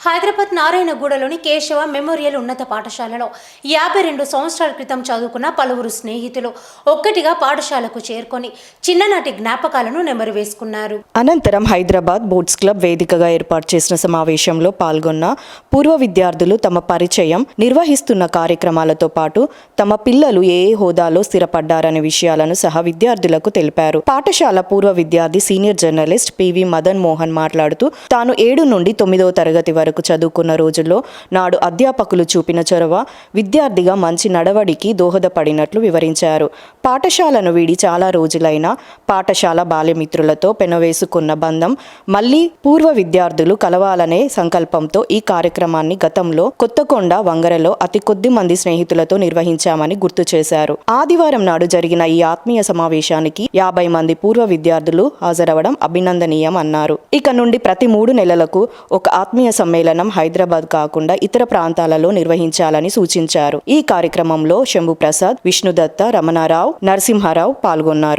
Hyderabad నారాయణగూడలోని Keshava memorial ఉన్నత పాఠశాలలో యాభై రెండు సంవత్సరాల క్రితం చదువుకున్న పలువురు స్నేహితులు ఒక్కటిగా పాఠశాలకు చేరుకొని చిన్ననాటి జ్ఞాపకాలను నెమరు వేసుకున్నారు. అనంతరం హైదరాబాద్ బోట్స్ క్లబ్ వేదికగా ఏర్పాటు చేసిన సమావేశంలో పాల్గొన్న పూర్వ విద్యార్థులు తమ పరిచయం నిర్వహిస్తున్న కార్యక్రమాలతో పాటు తమ పిల్లలు ఏ ఏ హోదాలో స్థిరపడ్డారనే విషయాలను సహా విద్యార్థులకు తెలిపారు. పాఠశాల పూర్వ విద్యార్థి senior journalist PV Madan Mohan మాట్లాడుతూ తాను ఏడు నుండి తొమ్మిదవ తరగతి వరకు చదువుకున్న రోజుల్లో నాడు అధ్యాపకులు చూపిన చొరవ విద్యార్థిగా మంచి నడవడికి దోహదపడినట్లు వివరించారు. పాఠశాలను వీడి చాలా రోజులైనా పాఠశాల బాల్యమిత్రులతో పెనవేసుకున్న బంధం మళ్ళీ పూర్వ విద్యార్థులు కలవాలనే సంకల్పంతో ఈ కార్యక్రమాన్ని గతంలో కొత్తకొండ వంగరలో అతి కొద్ది మంది స్నేహితులతో నిర్వహించామని గుర్తు చేశారు. ఆదివారం నాడు జరిగిన ఈ ఆత్మీయ సమావేశానికి యాభై మంది పూర్వ విద్యార్థులు హాజరవడం అభినందనీయం అన్నారు. ఇక నుండి ప్రతి మూడు నెలలకు ఒక ఆత్మీయ సమ్మేళనం హైదరాబాద్ కాకుండా ఇతర ప్రాంతాలలో నిర్వహించాలని సూచించారు. ఈ కార్యక్రమంలో శంభు ప్రసాద్ విష్ణుదత్త రమణారావు నరసింహారావు పాల్గొన్నారు.